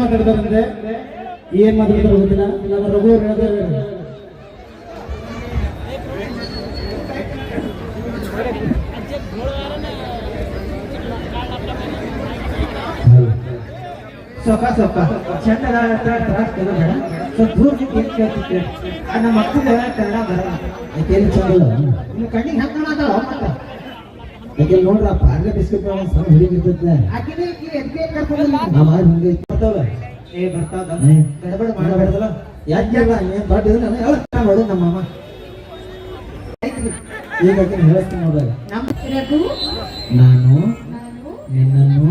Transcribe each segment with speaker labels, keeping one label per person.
Speaker 1: ಮಾತಾಡ್ತಾರಂತೆ. ಏನ್ ಮಾತಾಡ್ತಾರ ಗೊತ್ತಿಲ್ಲ. ನಮ್ಮ ರಘು ಹೇಳ್ತಾರೆ
Speaker 2: ಸೊಕ ಸೊಕ ಚಂದ ತ್ರಾಸ್ ಬೇಡ ಸ್ವಲ್ಪ ದೂರ ನಿಂತು ಏನ್ ಕೇಳ್ತಿದ್ದೆ? ಆ ನಮ್ಮ ಮಕ್ಕಳು ಕನ್ನಡ ಬರಲ್ಲ
Speaker 1: ಚಂದಲ್ಲ
Speaker 2: ಇನ್ನು ಕಣ್ಣಿಗೆ ಹಾಕೋಣ ಅಂತಾಳ ಮತ್ತ?
Speaker 1: ಬಿಸ್ಕೆಟ್ ಸಣ್ಣ ಹುಡುಗಿ
Speaker 2: ಆಕಿನೇ ಕರ್ಕೊಂಡು
Speaker 1: ನಮ್ಮ ಹಿಂಗೆ ಬರ್ತಾವ
Speaker 2: ಏ ಬರ್ತಾವ ಗಡಬಡ
Speaker 1: ಏನ್ ದೊಡ್ಡ ನೋಡು ನಮ್ಮ ಮಾಮ. ಈಗ ಹೇಳ್ತೀನಿ ನಾನು
Speaker 3: ನಾನು
Speaker 1: ನಿನ್ನನ್ನು
Speaker 3: ನಿನ್ನನ್ನು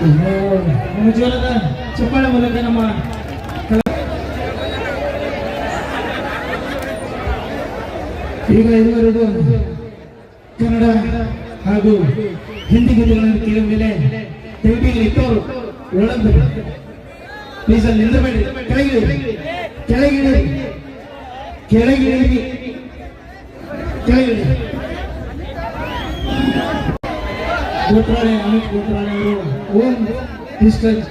Speaker 1: ನಮ್ಮ ಜೀವನದ ಚಪ್ಪಾಳೆ ಮೂಲಕ ನಮ್ಮ ಈಗ ಇದುವರೆಗೂ ಕನ್ನಡ ಹಾಗೂ ಹಿಂದಿ ಗೀತೆಗಳನ್ನು ಕೇಳಿದ ಮೇಲೆ ದಯವಿಟ್ಟು ಇಟ್ಟವರು ಒಳಗೆ ಪ್ಲೀಸ್ ಅಲ್ಲಿ ನಿಂದಬೇಡಿ ಕೆಳಗಿಳಿ ಕೆಳಗಿಳಿ ಕೆಳಗಿಳಿ ಕೆಳಗಿಳಿ ಗೋತ್ರಾಣಿ ಅಮಿತ್ ಗೋತ್ರಾಣಿ ಅವರು Om crystal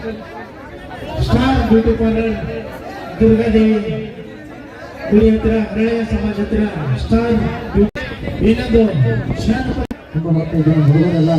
Speaker 1: star beauty parlour Durgadevi ಗುಡಿ ಹತ್ರ ಹರಳೆಯ ಸಮಾಜ ಹತ್ರ ಸ್ಟಾರ್ ಬ್ಯೂಟಿ ಇನ್ನೊಂದು ಶಾಂತ ತುಂಬ ಮಕ್ಕಳು ಹುಡುಗರೆಲ್ಲ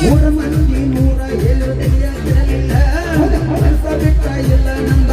Speaker 2: ಮೂರ ಮಂದಿ ನೂರ ಏಳು ತಿಳಿಯಾಗಿರಲಿಲ್ಲ ಇಲ್ಲ ನಂದ